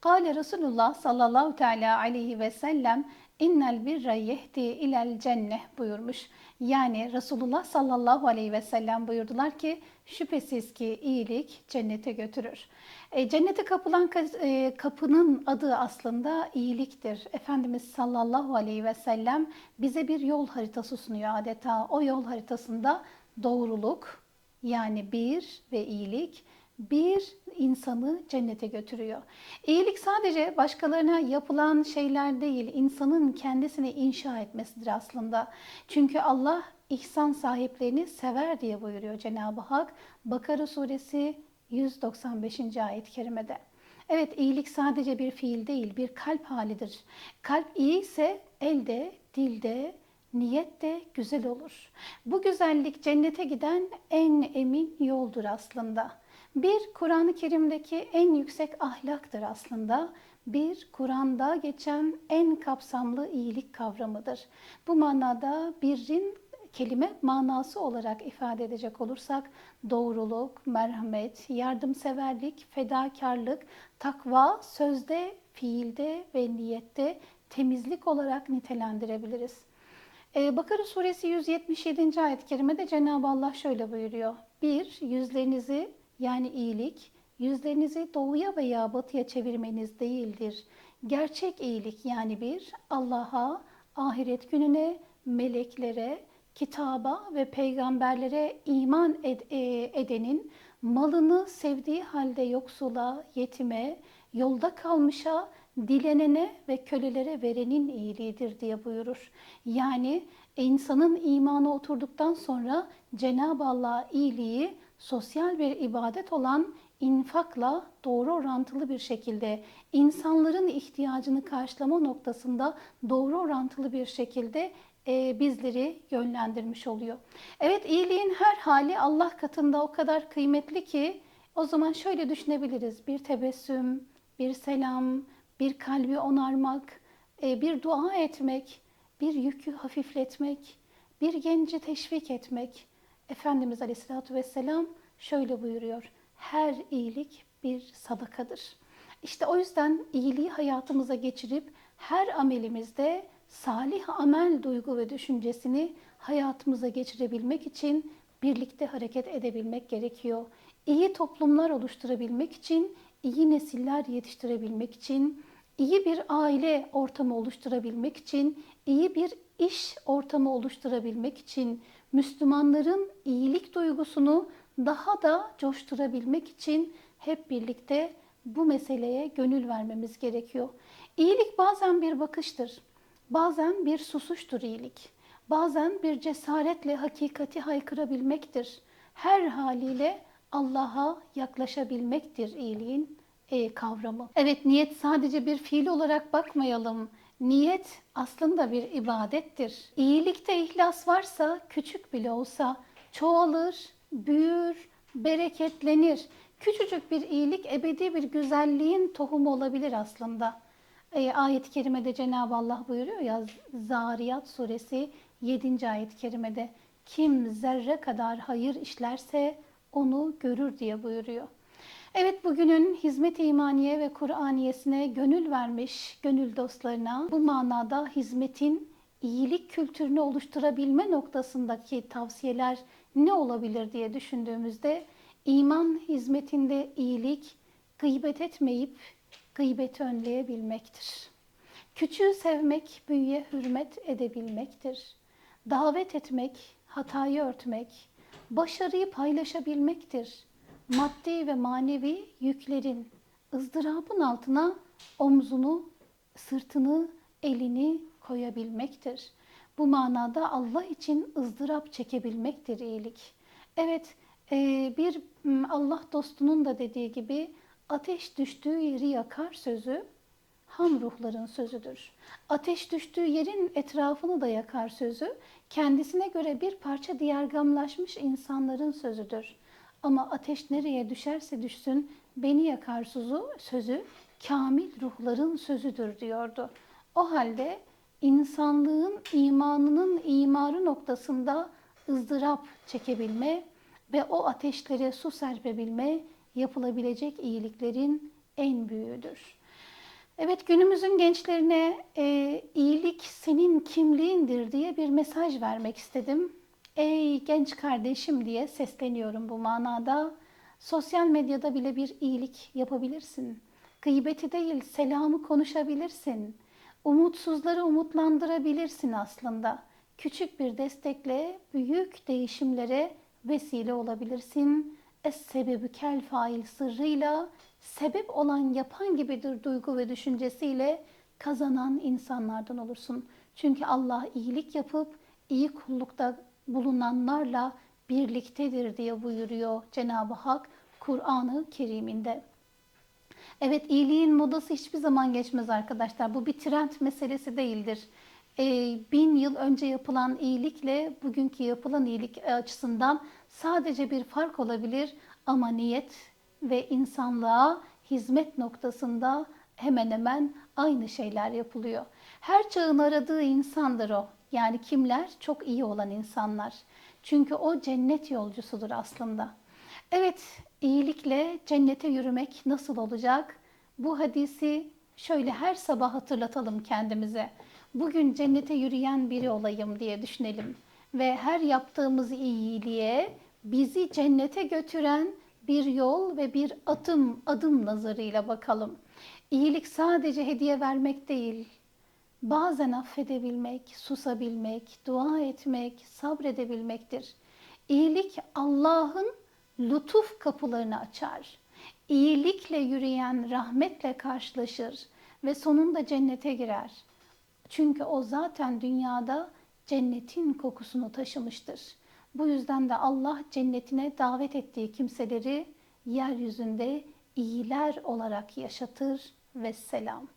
Kale Resulullah sallallahu teala aleyhi ve sellem innel birre yehdi ilel cenneh buyurmuş. Yani Resulullah sallallahu aleyhi ve sellem buyurdular ki şüphesiz ki iyilik cennete götürür. E, cennete kapılan e, kapının adı aslında iyiliktir. Efendimiz sallallahu aleyhi ve sellem bize bir yol haritası sunuyor adeta. O yol haritasında doğruluk yani bir ve iyilik bir insanı cennete götürüyor. İyilik sadece başkalarına yapılan şeyler değil, insanın kendisini inşa etmesidir aslında. Çünkü Allah ihsan sahiplerini sever diye buyuruyor Cenab-ı Hak. Bakara suresi 195. ayet-i kerimede. Evet iyilik sadece bir fiil değil, bir kalp halidir. Kalp iyi ise elde, dilde, niyet de güzel olur. Bu güzellik cennete giden en emin yoldur aslında. Bir Kur'an-ı Kerim'deki en yüksek ahlaktır aslında. Bir Kur'an'da geçen en kapsamlı iyilik kavramıdır. Bu manada birrin kelime manası olarak ifade edecek olursak doğruluk, merhamet, yardımseverlik, fedakarlık, takva sözde, fiilde ve niyette temizlik olarak nitelendirebiliriz. Ee, Bakara suresi 177. ayet-i kerimede Cenab-ı Allah şöyle buyuruyor. Bir, yüzlerinizi yani iyilik, yüzlerinizi doğuya veya batıya çevirmeniz değildir. Gerçek iyilik yani bir, Allah'a, ahiret gününe, meleklere, kitaba ve peygamberlere iman ed e, edenin malını sevdiği halde yoksula, yetime, yolda kalmışa, dilenene ve kölelere verenin iyiliğidir diye buyurur. Yani insanın imanı oturduktan sonra Cenab-ı Allah iyiliği sosyal bir ibadet olan infakla doğru orantılı bir şekilde insanların ihtiyacını karşılama noktasında doğru orantılı bir şekilde e, bizleri yönlendirmiş oluyor. Evet iyiliğin her hali Allah katında o kadar kıymetli ki o zaman şöyle düşünebiliriz. Bir tebessüm, bir selam, bir kalbi onarmak, e, bir dua etmek, bir yükü hafifletmek, bir genci teşvik etmek. Efendimiz Aleyhisselatü Vesselam şöyle buyuruyor. Her iyilik bir sadakadır. İşte o yüzden iyiliği hayatımıza geçirip her amelimizde salih amel duygu ve düşüncesini hayatımıza geçirebilmek için birlikte hareket edebilmek gerekiyor. İyi toplumlar oluşturabilmek için, iyi nesiller yetiştirebilmek için, iyi bir aile ortamı oluşturabilmek için, iyi bir iş ortamı oluşturabilmek için, Müslümanların iyilik duygusunu daha da coşturabilmek için hep birlikte bu meseleye gönül vermemiz gerekiyor. İyilik bazen bir bakıştır. Bazen bir susuştur iyilik. Bazen bir cesaretle hakikati haykırabilmektir. Her haliyle Allah'a yaklaşabilmektir iyiliğin e, kavramı. Evet niyet sadece bir fiil olarak bakmayalım. Niyet aslında bir ibadettir. İyilikte ihlas varsa küçük bile olsa çoğalır, büyür, bereketlenir. Küçücük bir iyilik ebedi bir güzelliğin tohumu olabilir aslında. E, ayet-i kerimede Cenab-ı Allah buyuruyor ya Zariyat suresi 7. ayet-i kerimede kim zerre kadar hayır işlerse onu görür diye buyuruyor. Evet bugünün hizmet imaniye ve Kur'aniyesine gönül vermiş gönül dostlarına bu manada hizmetin iyilik kültürünü oluşturabilme noktasındaki tavsiyeler ne olabilir diye düşündüğümüzde iman hizmetinde iyilik gıybet etmeyip gıybeti önleyebilmektir. Küçüğü sevmek, büyüye hürmet edebilmektir. Davet etmek, hatayı örtmek, başarıyı paylaşabilmektir. Maddi ve manevi yüklerin, ızdırabın altına omzunu, sırtını, elini koyabilmektir. Bu manada Allah için ızdırap çekebilmektir iyilik. Evet, bir Allah dostunun da dediği gibi ateş düştüğü yeri yakar sözü ham ruhların sözüdür. Ateş düştüğü yerin etrafını da yakar sözü kendisine göre bir parça diyargamlaşmış insanların sözüdür. Ama ateş nereye düşerse düşsün beni yakar sözü, sözü kamil ruhların sözüdür diyordu. O halde insanlığın imanının imarı noktasında ızdırap çekebilme ve o ateşlere su serpebilme yapılabilecek iyiliklerin en büyüğüdür. Evet günümüzün gençlerine e, iyilik senin kimliğindir diye bir mesaj vermek istedim. Ey genç kardeşim diye sesleniyorum bu manada. Sosyal medyada bile bir iyilik yapabilirsin. Gıybeti değil selamı konuşabilirsin. Umutsuzları umutlandırabilirsin aslında. Küçük bir destekle büyük değişimlere vesile olabilirsin. Es-sebebü kel fail sırrıyla sebep olan yapan gibidir duygu ve düşüncesiyle kazanan insanlardan olursun. Çünkü Allah iyilik yapıp iyi kullukta bulunanlarla birliktedir diye buyuruyor Cenab-ı Hak Kur'an-ı Kerim'inde. Evet iyiliğin modası hiçbir zaman geçmez arkadaşlar. Bu bir trend meselesi değildir. Ee, bin yıl önce yapılan iyilikle bugünkü yapılan iyilik açısından sadece bir fark olabilir. Ama niyet ve insanlığa hizmet noktasında hemen hemen aynı şeyler yapılıyor. Her çağın aradığı insandır o. Yani kimler? Çok iyi olan insanlar. Çünkü o cennet yolcusudur aslında. Evet, iyilikle cennete yürümek nasıl olacak? Bu hadisi şöyle her sabah hatırlatalım kendimize. Bugün cennete yürüyen biri olayım diye düşünelim ve her yaptığımız iyiliğe bizi cennete götüren bir yol ve bir adım adım nazarıyla bakalım. İyilik sadece hediye vermek değil. Bazen affedebilmek, susabilmek, dua etmek, sabredebilmektir. İyilik Allah'ın lütuf kapılarını açar. İyilikle yürüyen rahmetle karşılaşır ve sonunda cennete girer. Çünkü o zaten dünyada cennetin kokusunu taşımıştır. Bu yüzden de Allah cennetine davet ettiği kimseleri yeryüzünde iyiler olarak yaşatır ve selam.